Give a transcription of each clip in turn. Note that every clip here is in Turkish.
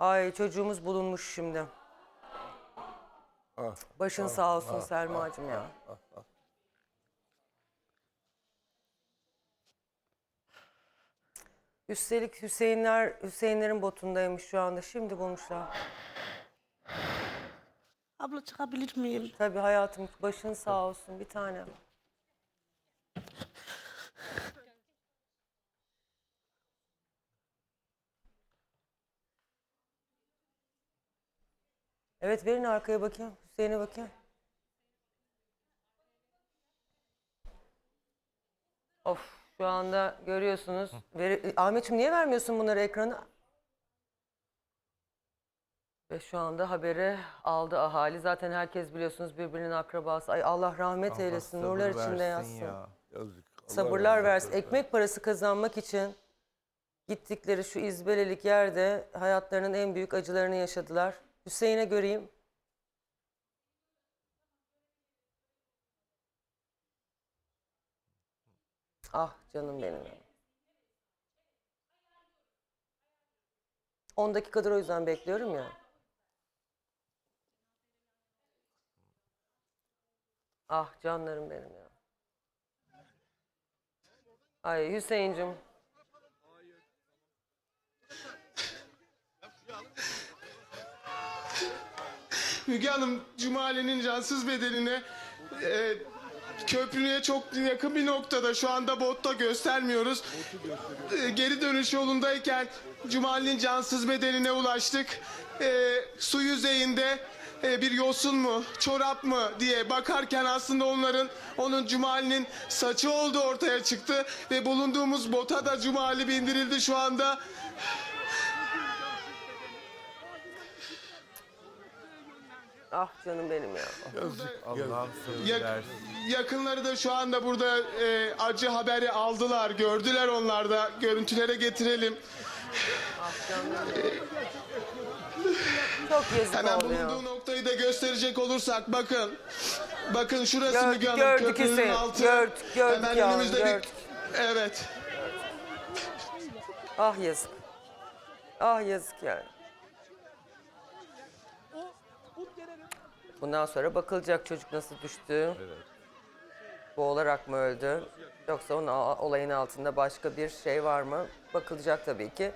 Ay çocuğumuz bulunmuş şimdi. Ah, Başın sağ olsun Selma'cığım ya. Üstelik Hüseyinler, Hüseyinlerin botundaymış şu anda. Şimdi bulmuşlar. Abla çıkabilir miyim? Tabii hayatım başın sağ olsun bir tane. Evet verin arkaya bakayım. Hüseyin'e bakayım. Of şu anda görüyorsunuz. Veri... Ahmetciğim niye vermiyorsun bunları ekrana? Ve şu anda haberi aldı ahali. Zaten herkes biliyorsunuz birbirinin akrabası. Ay Allah rahmet eylesin. Nurlar içinde yatsın. Yazık. Allah Sabırlar versin. Ekmek parası kazanmak için gittikleri şu izbelelik yerde hayatlarının en büyük acılarını yaşadılar. Hüseyin'e göreyim. Ah canım benim. 10 dakikadır o yüzden bekliyorum ya. Ah canlarım benim ya. Ay Hüseyin'cim. Müge Hanım Cumali'nin cansız bedenine e, köprüye çok yakın bir noktada şu anda botta göstermiyoruz. E, geri dönüş yolundayken Cumali'nin cansız bedenine ulaştık. E, su yüzeyinde e, bir yosun mu, çorap mı diye bakarken aslında onların onun Cumali'nin saçı olduğu ortaya çıktı ve bulunduğumuz bota da Cumali bindirildi şu anda. Ah canım benim ya. Yazık. Allah'ım sabır Yak- versin. yakınları da şu anda burada e, acı haberi aldılar, gördüler onlar da. Görüntülere getirelim. Ah canım. Çok yazık Hemen oldu ya. bulunduğu noktayı da gösterecek olursak bakın. Bakın şurası Gör- Müge Hanım, gördük köprünün Hüseyin, altı. gördük, gördük Hemen yavrum, önümüzde gördük. bir... Evet. Ah yazık. Ah yazık yani. Bundan sonra bakılacak çocuk nasıl düştü. Boğularak mı öldü? Yoksa onun a- olayın altında başka bir şey var mı? Bakılacak tabii ki.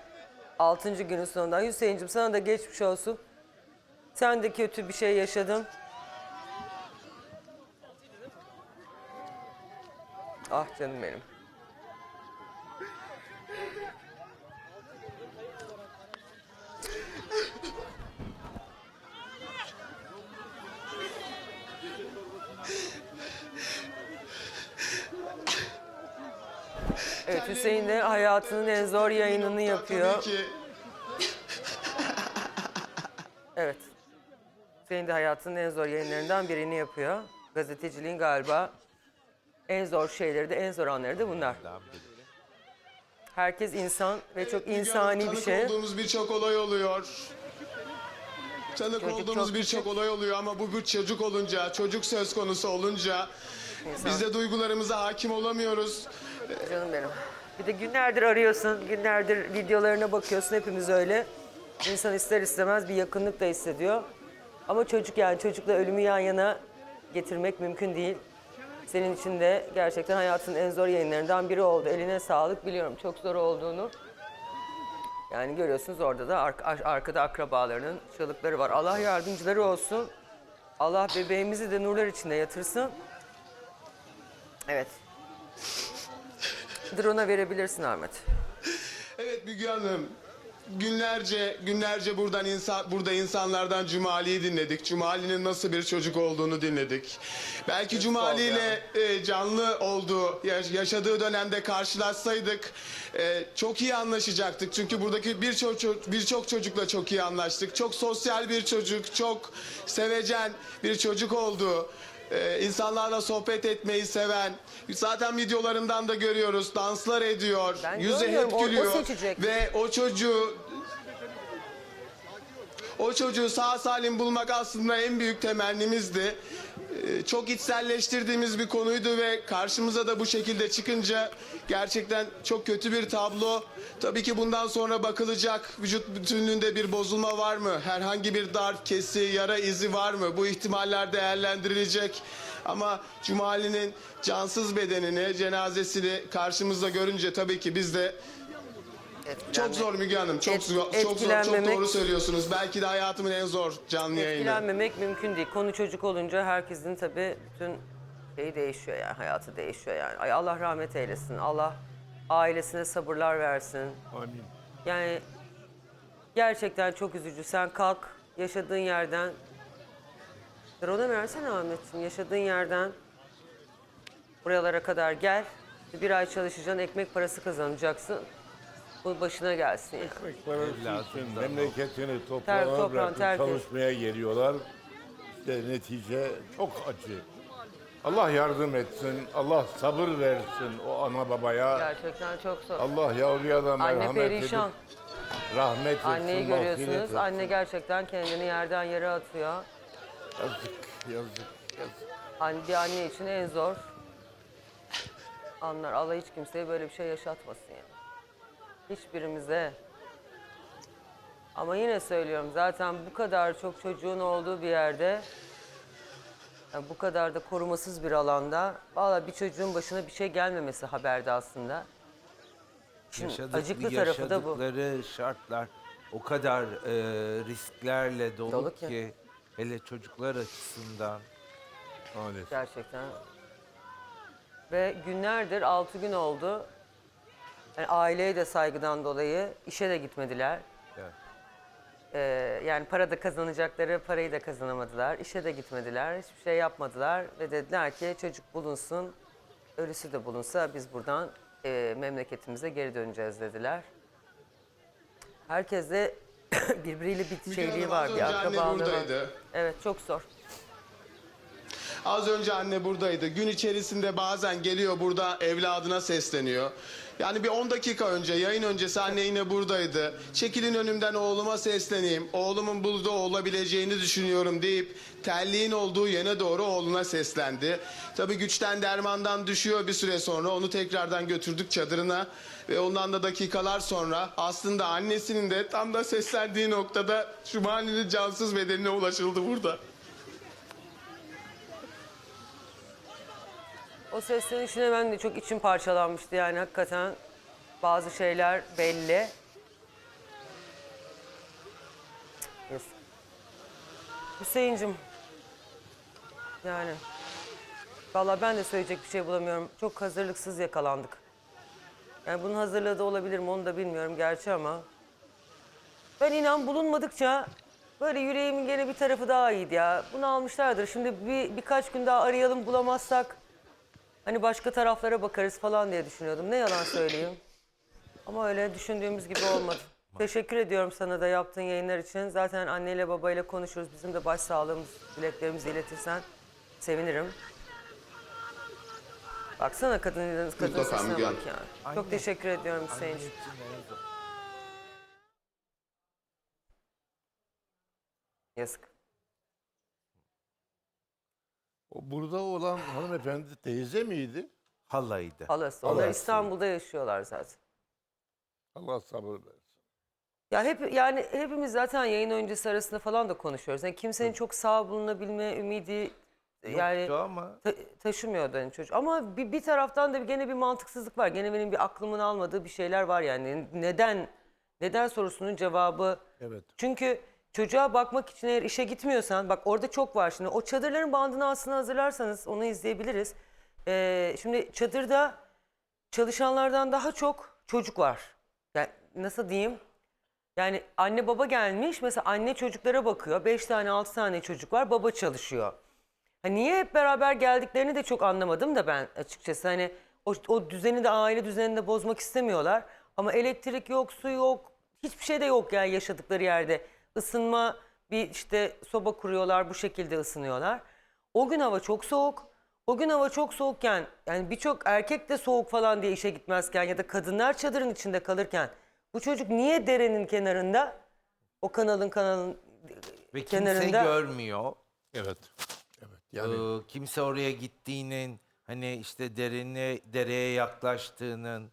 Altıncı günün sonunda Hüseyin'cim sana da geçmiş olsun. Sen de kötü bir şey yaşadın. Ah canım benim. Evet Hüseyin de hayatının en zor yayınını yapıyor. Evet. Hüseyin de hayatının en zor yayınlarından birini yapıyor. Gazeteciliğin galiba en zor şeyleri de en zor anları da bunlar. Herkes insan ve çok insani bir tanık şey. olduğumuz birçok olay oluyor. Tanık Çocuk olduğumuz çok birçok olay oluyor ama bu bir çocuk olunca, çocuk söz konusu olunca biz de duygularımıza hakim olamıyoruz. Canım benim. Bir de günlerdir arıyorsun, günlerdir videolarına bakıyorsun hepimiz öyle. İnsan ister istemez bir yakınlık da hissediyor. Ama çocuk yani çocukla ölümü yan yana getirmek mümkün değil. Senin için de gerçekten hayatın en zor yayınlarından biri oldu. Eline sağlık biliyorum çok zor olduğunu. Yani görüyorsunuz orada da ar- ar- arkada akrabalarının çığlıkları var. Allah yardımcıları olsun. Allah bebeğimizi de nurlar içinde yatırsın. Evet. Drone'a verebilirsin Ahmet. Evet Müge Hanım. Günlerce günlerce buradan insan burada insanlardan Cumali'yi dinledik. Cumali'nin nasıl bir çocuk olduğunu dinledik. Belki Cumali ile e, canlı olduğu yaş- yaşadığı dönemde karşılaşsaydık e, çok iyi anlaşacaktık. Çünkü buradaki birçok ço- birçok çocukla çok iyi anlaştık. Çok sosyal bir çocuk, çok sevecen bir çocuk oldu. Ee, insanlarla sohbet etmeyi seven, zaten videolarından da görüyoruz, danslar ediyor, Ben yüzü görmüyorum, hep o- o gülüyor seçecek. ve o çocuğu O çocuğu sağ salim bulmak aslında en büyük temennimizdi. Ee, Çok içselleştirdiğimiz bir konuydu ve karşımıza da bu şekilde çıkınca gerçekten çok kötü bir tablo. Tabii ki bundan sonra bakılacak vücut bütünlüğünde bir bozulma var mı? Herhangi bir darp, kesi, yara izi var mı? Bu ihtimaller değerlendirilecek. Ama Cumali'nin cansız bedenini, cenazesini karşımızda görünce tabii ki biz de çok zor Müge Hanım. Çok Et- zor, çok zor, çok etkilenmemek- doğru söylüyorsunuz. Belki de hayatımın en zor canlı yayını. Etkilenmemek mümkün değil. Konu çocuk olunca herkesin tabii bütün şeyi değişiyor yani hayatı değişiyor yani. Ay Allah rahmet eylesin. Allah ailesine sabırlar versin. Amin. Yani gerçekten çok üzücü. Sen kalk yaşadığın yerden Drone versene Ahmetciğim. Yaşadığın yerden buralara kadar gel. Bir ay çalışacaksın, ekmek parası kazanacaksın. Bu başına gelsin. yani. Ekmek parası için memleketini Ter- toprağına bırakıp terk et. çalışmaya geliyorlar. İşte netice çok acı. Allah yardım etsin, Allah sabır versin o ana babaya. Gerçekten çok zor. Allah yavruya da Anne merhamet perişan. edip rahmet etsin, Anneyi mağfiret görüyorsunuz. etsin. Anne gerçekten kendini yerden yere atıyor. Yazık, yazık, yazık. Anne, bir anne için en zor anlar. Allah hiç kimseye böyle bir şey yaşatmasın yani. Hiçbirimize. Ama yine söylüyorum zaten bu kadar çok çocuğun olduğu bir yerde yani bu kadar da korumasız bir alanda valla bir çocuğun başına bir şey gelmemesi haberde aslında. Şimdi Yaşadık- acıklı tarafı da bu. Yaşadıkları şartlar o kadar e, risklerle dolu, Dolu ki. ki. hele çocuklar açısından Maalesef. Gerçekten. Ve günlerdir, altı gün oldu. Yani aileye de saygıdan dolayı işe de gitmediler. Evet. Ee, yani para da kazanacakları parayı da kazanamadılar. İşe de gitmediler. Hiçbir şey yapmadılar. Ve dediler ki çocuk bulunsun, ölüsü de bulunsa biz buradan e, memleketimize geri döneceğiz dediler. Herkes de birbiriyle bir şeyliği var, bir akrabalığı var. Evet çok zor. Az önce anne buradaydı. Gün içerisinde bazen geliyor burada evladına sesleniyor. Yani bir 10 dakika önce yayın öncesi anne yine buradaydı. Çekilin önümden oğluma sesleneyim. Oğlumun burada olabileceğini düşünüyorum deyip terliğin olduğu yöne doğru oğluna seslendi. Tabii güçten dermandan düşüyor bir süre sonra onu tekrardan götürdük çadırına. Ve ondan da dakikalar sonra aslında annesinin de tam da seslendiği noktada Şumani'nin cansız bedenine ulaşıldı burada. O seslenişine ben de çok içim parçalanmıştı yani hakikaten bazı şeyler belli. Hüseyin'cim yani vallahi ben de söyleyecek bir şey bulamıyorum. Çok hazırlıksız yakalandık. Yani bunun hazırlığı da olabilir mi onu da bilmiyorum gerçi ama ben inan bulunmadıkça böyle yüreğimin gene bir tarafı daha iyiydi ya. Bunu almışlardır. Şimdi bir, birkaç gün daha arayalım bulamazsak Hani başka taraflara bakarız falan diye düşünüyordum. Ne yalan söyleyeyim. Ama öyle düşündüğümüz gibi olmadı. Teşekkür ediyorum sana da yaptığın yayınlar için. Zaten anneyle babayla konuşuruz. Bizim de başsağlığımız, dileklerimizi iletirsen sevinirim. Baksana kadın, kadın sesine Müge bak Hanım. yani. Çok teşekkür ediyorum Hüseyin'ciğim. Yazık. O burada olan hanımefendi teyze miydi? halaydı. Halası. Onlar Halası. İstanbul'da yaşıyorlar zaten. Allah sabır versin. Ya hep yani hepimiz zaten yayın öncesi arasında falan da konuşuyoruz. Yani kimsenin çok sağ bulunabilme ümidi yani Yoktu ama ta- taşımıyordu hani çocuk. Ama bir, bir taraftan da gene bir mantıksızlık var. Gene benim bir aklımın almadığı bir şeyler var yani. Neden neden sorusunun cevabı Evet. çünkü çocuğa bakmak için eğer işe gitmiyorsan bak orada çok var şimdi. O çadırların bandını aslında hazırlarsanız onu izleyebiliriz. Ee, şimdi çadırda çalışanlardan daha çok çocuk var. Yani nasıl diyeyim? Yani anne baba gelmiş mesela anne çocuklara bakıyor. Beş tane altı tane çocuk var baba çalışıyor. Ha niye hep beraber geldiklerini de çok anlamadım da ben açıkçası. Hani o, o düzeni de aile düzenini de bozmak istemiyorlar. Ama elektrik yok, su yok, hiçbir şey de yok yani yaşadıkları yerde. Isınma bir işte soba kuruyorlar bu şekilde ısınıyorlar. O gün hava çok soğuk. O gün hava çok soğukken yani birçok erkek de soğuk falan diye işe gitmezken ya da kadınlar çadırın içinde kalırken bu çocuk niye derenin kenarında o kanalın kanalın Ve kimse kenarında görmüyor. Evet. Evet. Yani Ee, kimse oraya gittiğinin hani işte derine dereye yaklaştığının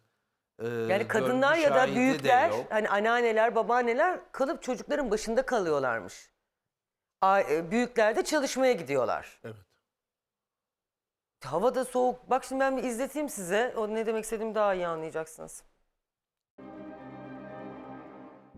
e, yani kadınlar görgü ya da şahidi de büyükler yok. hani anneanneler babaanneler kalıp çocukların başında kalıyorlarmış. A- e, Büyükler de çalışmaya gidiyorlar. evet. Hava da soğuk. Bak şimdi ben bir izleteyim size. O ne demek istediğimi daha iyi anlayacaksınız.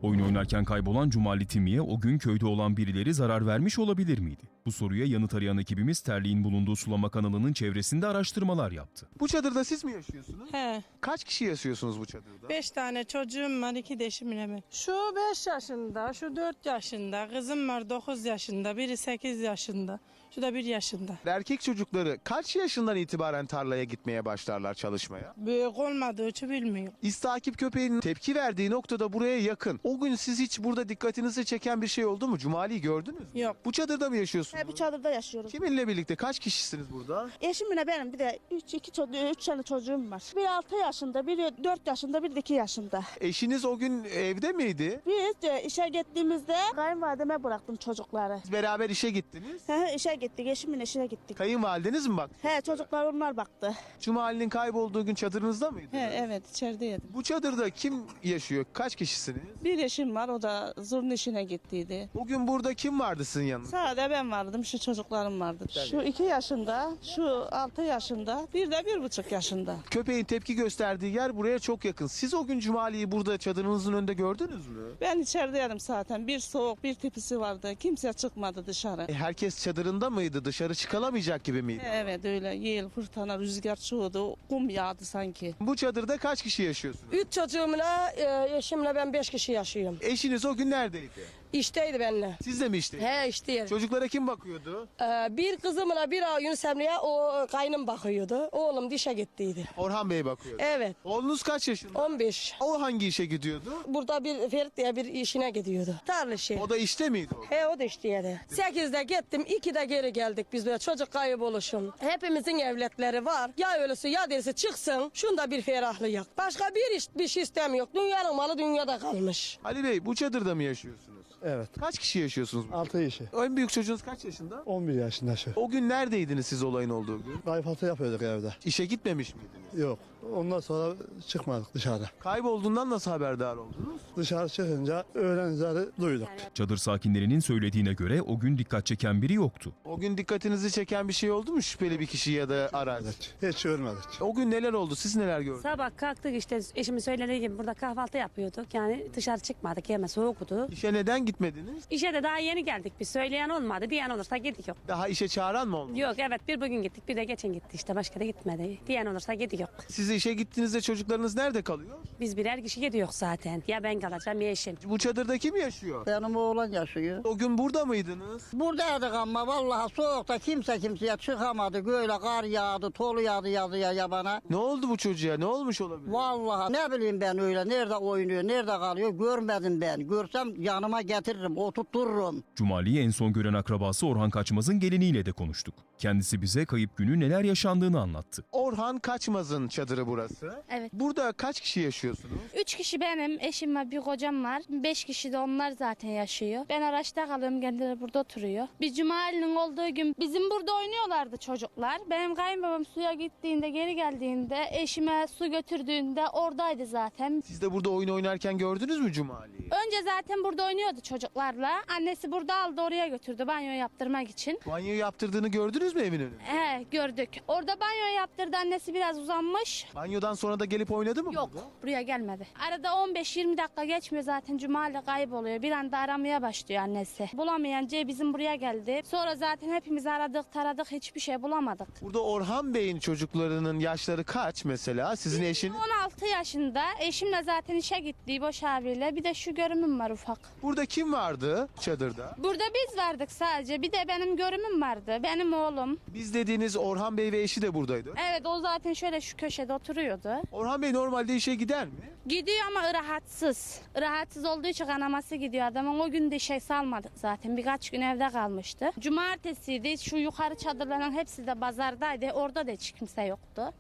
Oyun oynarken kaybolan Cumali Timi'ye o gün köyde olan birileri zarar vermiş olabilir miydi? Bu soruya yanıt arayan ekibimiz terliğin bulunduğu sulama kanalının çevresinde araştırmalar yaptı. Bu çadırda siz mi yaşıyorsunuz? He. Kaç kişi yaşıyorsunuz bu çadırda? Beş tane çocuğum var, iki de eşimle mi? Şu beş yaşında, şu dört yaşında, kızım var dokuz yaşında, biri sekiz yaşında, şu da bir yaşında. Erkek çocukları kaç yaşından itibaren tarlaya gitmeye başlarlar çalışmaya? Büyük olmadığı için bilmiyor. İz takip köpeğinin tepki verdiği noktada buraya yakın. O gün siz hiç burada dikkatinizi çeken bir şey oldu mu? Cumali'yi gördünüz mü? Yok. Bu çadırda mı yaşıyorsunuz? He, bu çadırda yaşıyoruz. Kiminle birlikte? Kaç kişisiniz burada? Eşimle benim bir de üç, iki çocuğu, üç tane çocuğum var. Biri altı yaşında, biri dört yaşında, biri de iki yaşında. Eşiniz o gün evde miydi? Biz de işe gittiğimizde kayınvalideme bıraktım çocukları. Siz beraber işe gittiniz. He, he, işe gittik, eşimin işine gittik. Kayınvalideniz mi bak? He, çocuklar onlar baktı. Cumali'nin kaybolduğu gün çadırınızda mıydı? He, evet içerideydim. Bu çadırda kim yaşıyor? Kaç kişisiniz? Bir eşim var, o da zurn işine gittiydi. Bugün burada kim vardı sizin yanınızda? Sadece ben vardım, şu çocuklarım vardı. Şu iki yaşında, şu altı yaşında, bir de bir buçuk yaşında. Köpeğin tepki gösterdiği yer buraya çok yakın. Siz o gün Cumali'yi burada çadırınızın önünde gördünüz mü? Ben içerideydim zaten. Bir soğuk, bir tipisi vardı. Kimse çıkmadı dışarı. E, herkes çadırında mıydı? Dışarı çıkılamayacak gibi miydi? Evet öyle yel, fırtına, rüzgar çoğudu. Kum yağdı sanki. Bu çadırda kaç kişi yaşıyorsunuz? Üç çocuğumla e, eşimle ben beş kişi yaşıyorum. Eşiniz o gün neredeydi? İşteydi benimle. Siz de mi işte? He işte. Çocuklara kim bakıyordu? Ee, bir kızımla bir Yunus Emre'ye o kaynım bakıyordu. Oğlum dişe gittiydi. Orhan Bey bakıyordu. Evet. Oğlunuz kaç yaşında? 15. O hangi işe gidiyordu? Burada bir Ferit diye bir işine gidiyordu. Tarla işi. O da işte miydi o? He o da işteydi. Sekizde gittim, ikide geri geldik biz böyle çocuk kayboluşum. Hepimizin evletleri var. Ya ölüsü ya dirisi çıksın, şunda bir ferahlık. Başka bir iş, bir şey istemiyor. Dünyanın malı dünyada kalmış. Ali Bey bu çadırda mı yaşıyorsunuz? Evet. Kaç kişi yaşıyorsunuz? burada? 6 kişi. En büyük çocuğunuz kaç yaşında? 11 yaşında şu. O gün neredeydiniz siz olayın olduğu gün? Kayfatı yapıyorduk evde. İşe gitmemiş miydiniz? Yok. Ondan sonra çıkmadık dışarı. Kaybolduğundan nasıl haberdar oldunuz? Dışarı çıkınca öğlen üzeri duyduk. Çadır sakinlerinin söylediğine göre o gün dikkat çeken biri yoktu. O gün dikkatinizi çeken bir şey oldu mu şüpheli bir kişi ya da araç? Hiç görmedik. O gün neler oldu? Siz neler gördünüz? Sabah kalktık işte eşimin söylediği gibi burada kahvaltı yapıyorduk. Yani dışarı çıkmadık yeme soğuktu. İşe neden gitmediniz? İşe de daha yeni geldik biz. Söyleyen olmadı. Diyen olursa gittik yok. Daha işe çağıran mı oldu? Yok evet bir bugün gittik bir de geçen gitti işte başka da gitmedi. Diyen olursa gittik yok. Siz işe gittiğinizde çocuklarınız nerede kalıyor? Biz birer kişi gidiyor zaten. Ya ben kalacağım ya eşim. Bu çadırda kim yaşıyor? Benim oğlan yaşıyor. O gün burada mıydınız? Buradaydık ama vallahi soğukta kimse kimseye çıkamadı. Böyle kar yağdı, tolu yağdı yazıya yabana. Ne oldu bu çocuğa? Ne olmuş olabilir? Vallahi ne bileyim ben öyle nerede oynuyor, nerede kalıyor görmedim ben. Görsem yanıma getiririm, oturturum. Cumali'yi en son gören akrabası Orhan Kaçmaz'ın geliniyle de konuştuk. Kendisi bize kayıp günü neler yaşandığını anlattı. Orhan Kaçmaz'ın çadırı burası. Evet. Burada kaç kişi yaşıyorsunuz? Üç kişi benim, eşim var, bir kocam var. Beş kişi de onlar zaten yaşıyor. Ben araçta kalıyorum, kendileri burada oturuyor. Bir cumalinin olduğu gün bizim burada oynuyorlardı çocuklar. Benim kayınbabam suya gittiğinde, geri geldiğinde, eşime su götürdüğünde oradaydı zaten. Siz de burada oyun oynarken gördünüz mü Cumali'yi? Önce zaten burada oynuyordu çocuklarla. Annesi burada aldı oraya götürdü banyo yaptırmak için. Banyo yaptırdığını gördünüz mü evin önünde? He gördük. Orada banyo yaptırdı annesi biraz uzanmış. Banyodan sonra da gelip oynadı mı Yok burada? buraya gelmedi. Arada 15-20 dakika geçmiyor zaten Cumali kayboluyor. Bir anda aramaya başlıyor annesi. Bulamayınca bizim buraya geldi. Sonra zaten hepimiz aradık taradık hiçbir şey bulamadık. Burada Orhan Bey'in çocuklarının yaşları kaç mesela? Sizin eşiniz? 16 yaşında eşimle zaten işe gitti boş abiyle. Bir de şu görümüm var ufak. Burada kim vardı çadırda? Burada biz vardık sadece. Bir de benim görümüm vardı. Benim oğlum. Biz dediğiniz Orhan Bey ve eşi de buradaydı. Evet o zaten şöyle şu köşede oturuyordu. Orhan Bey normalde işe gider mi? Gidiyor ama rahatsız. Rahatsız olduğu için kanaması gidiyor adamın. O gün de şey salmadık zaten. Birkaç gün evde kalmıştı. Cumartesiydi. Şu yukarı çadırların hepsi de pazardaydı. Orada da hiç kimse yoktu.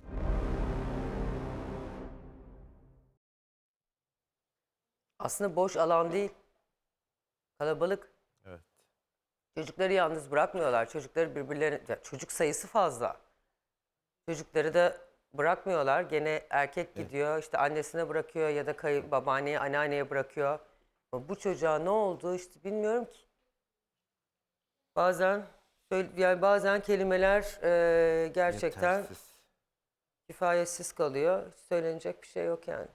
Aslında boş alan değil. Kalabalık. Çocukları yalnız bırakmıyorlar. Çocukları birbirlerine ya çocuk sayısı fazla. Çocukları da bırakmıyorlar. Gene erkek gidiyor işte annesine bırakıyor ya da kayı, babaanneye, anneanneye bırakıyor. Ama bu çocuğa ne oldu işte bilmiyorum ki. Bazen söyle- yani bazen kelimeler e, gerçekten Yetersiz. kifayetsiz kalıyor. Hiç söylenecek bir şey yok yani.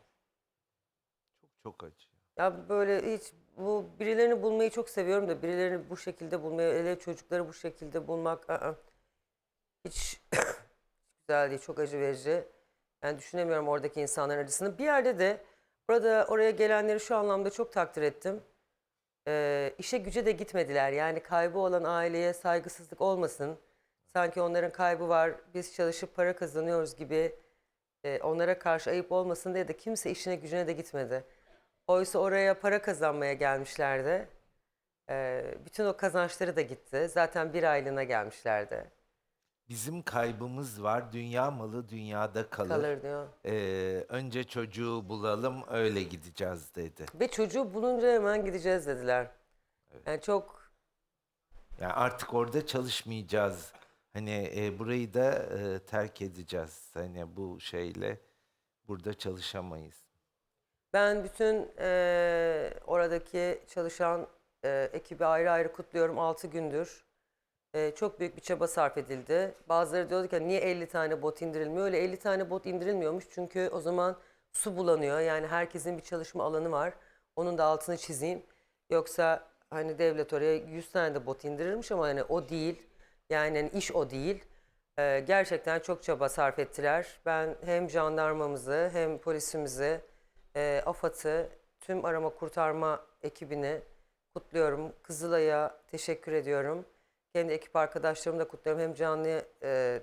Çok çok acı. Ya böyle hiç bu birilerini bulmayı çok seviyorum da birilerini bu şekilde bulmayı, hele çocukları bu şekilde bulmak ı-ı, hiç güzel değil, çok acı verici. Yani düşünemiyorum oradaki insanların acısını. Bir yerde de burada oraya gelenleri şu anlamda çok takdir ettim. Ee, işe güce de gitmediler. Yani kaybı olan aileye saygısızlık olmasın. Sanki onların kaybı var, biz çalışıp para kazanıyoruz gibi e, onlara karşı ayıp olmasın diye de kimse işine gücüne de gitmedi. Oysa oraya para kazanmaya gelmişlerdi. Ee, bütün o kazançları da gitti. Zaten bir aylığına gelmişlerdi. Bizim kaybımız var. Dünya malı dünyada kalır. Kalır diyor. Ee, önce çocuğu bulalım öyle gideceğiz dedi. Ve çocuğu bulunca hemen gideceğiz dediler. Yani çok Yani artık orada çalışmayacağız. Hani e, burayı da e, terk edeceğiz. Hani bu şeyle burada çalışamayız. Ben bütün eee, oradaki çalışan eee, ekibi ayrı ayrı kutluyorum. 6 gündür. Eee, çok büyük bir çaba sarf edildi. Bazıları diyordu ki niye 50 tane bot indirilmiyor? Öyle 50 tane bot indirilmiyormuş. Çünkü o zaman su bulanıyor. Yani herkesin bir çalışma alanı var. Onun da altını çizeyim. Yoksa hani devlet oraya 100 tane de bot indirirmiş ama hani o değil. Yani hani iş o değil. Ee, gerçekten çok çaba sarf ettiler. Ben hem jandarmamızı hem polisimizi, e, AFAD'ı, tüm arama kurtarma ekibini kutluyorum. Kızılay'a teşekkür ediyorum. Kendi ekip arkadaşlarımı da kutluyorum. Hem canlı e,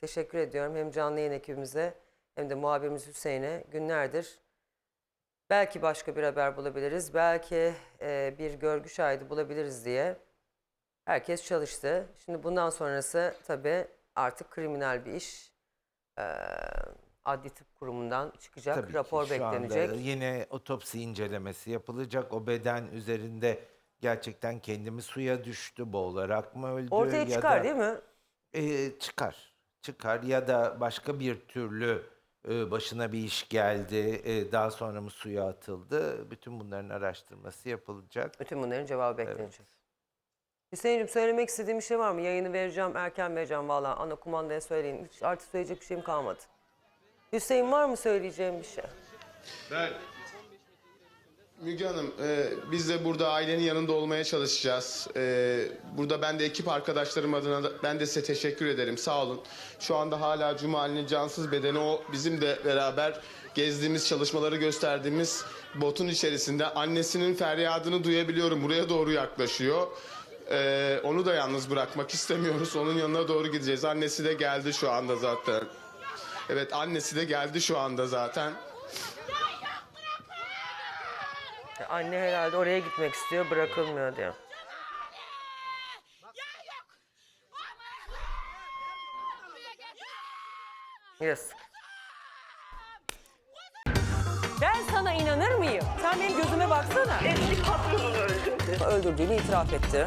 teşekkür ediyorum hem canlı yayın ekibimize hem de muhabirimiz Hüseyin'e günlerdir belki başka bir haber bulabiliriz, belki e, bir görgü şahidi bulabiliriz diye herkes çalıştı. Şimdi bundan sonrası tabii artık kriminal bir iş. E, adli tıp kurumundan çıkacak, Tabii ki rapor şu beklenecek. anda yine otopsi incelemesi yapılacak. O beden üzerinde gerçekten kendimi suya düştü boğularak mı öldü? Ortaya ya çıkar da- değil mi? Ee, çıkar. Çıkar ya da başka bir türlü e, başına bir iş geldi, e, daha sonra mı suya atıldı? Bütün bunların araştırması yapılacak. Bütün bunların cevabı beklenecek. Hüseyin'cim söylemek istediğim bir şey var mı? Yayını vereceğim, erken vereceğim valla. Ana kumandaya söyleyin. Hiç artık söyleyecek bir şeyim kalmadı. Hüseyin var mı söyleyeceğim bir şey? Ben Müge Hanım, e, biz de burada ailenin yanında olmaya çalışacağız. E, burada ben de ekip arkadaşlarım adına da, ben de size teşekkür ederim. Sağ olun. Şu anda hala Cumali'nin cansız bedeni o bizim de beraber gezdiğimiz çalışmaları gösterdiğimiz botun içerisinde annesinin feryadını duyabiliyorum. Buraya doğru yaklaşıyor. E, onu da yalnız bırakmak istemiyoruz. Onun yanına doğru gideceğiz. Annesi de geldi şu anda zaten. Evet annesi de geldi şu anda zaten. Anne herhalde oraya gitmek istiyor, bırakılmıyor diyor. Yazık. Ben sana inanır mıyım? Sen benim gözüme baksana. Eski patronunu öldürdü. Öldürdüğünü itiraf etti.